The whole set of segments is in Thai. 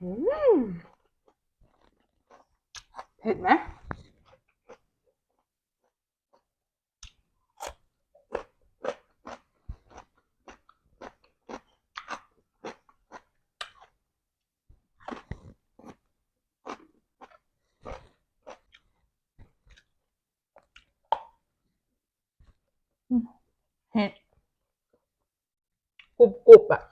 อืมเผ็ดไหมอืมเผ็ดกรุบกรุบอะ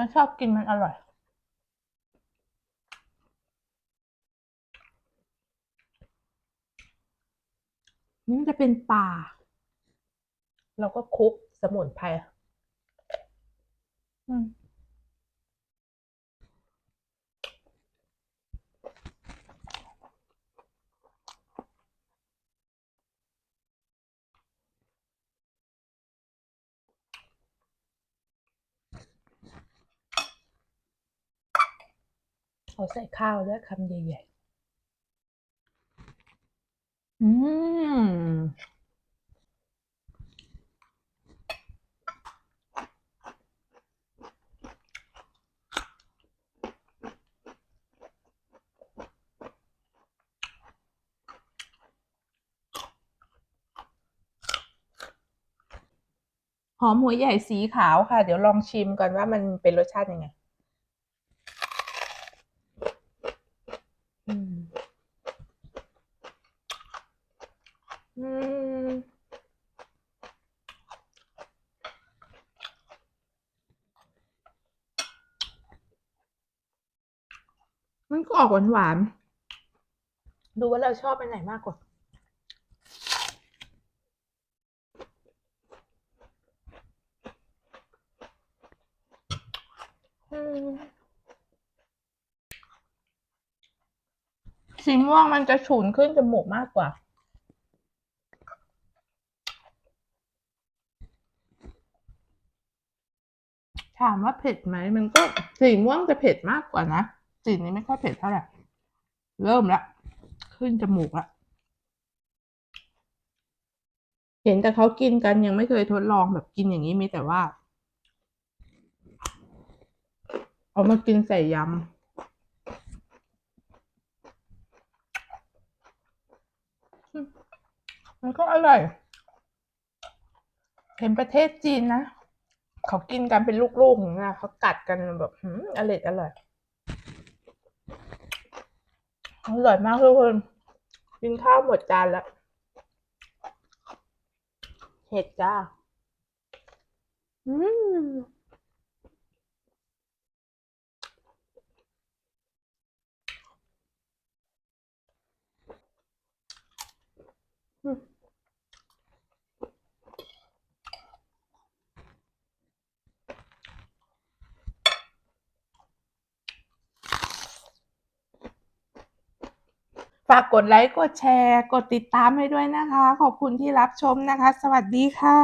ฉันชอบกินมันอร่อย นี่มันจะเป็นปลาแล้วก็คลุกสมุนไพรอืม เอาใส่ข้าวด้วยคำใหญ่ๆ อืม หอมหัวใหญ่สีขาวค่ะ เดี๋ยวลองชิมก่อนว่ามันเป็นรสชาติยังไง มันก็ออกหวานหวานๆดูว่าเราชอบอันไหนมากกว่าอืมสีม่วงมันจะฉุนขึ้นจมูกมากกว่า ถามว่าเผ็ดไหม มันก็สีม่วงจะเผ็ดมากกว่านะ สีนนี้ไม่ค่อยเผ็ดเท่าไหร่ เริ่มละ ขึ้นจมูกละ เห็นแต่เขากินกันยังไม่เคยทดลองแบบกินอย่างนี้มีแต่ว่า เอามากินใส่ยำมันก็อร่อย เห็นประเทศจีนนะ เขากินกันเป็นลูกๆอย่างเงี้ยเขากัดกันแบบหืมอร่อยอร่อย อร่อยมากทุกคน กินข้าวหมดจานแล้ว เห็ดจ้า อืมอืม ฝากกดไลค์ กดแชร์ กดติดตามให้ด้วยนะคะ ขอบคุณที่รับชมนะคะ สวัสดีค่ะ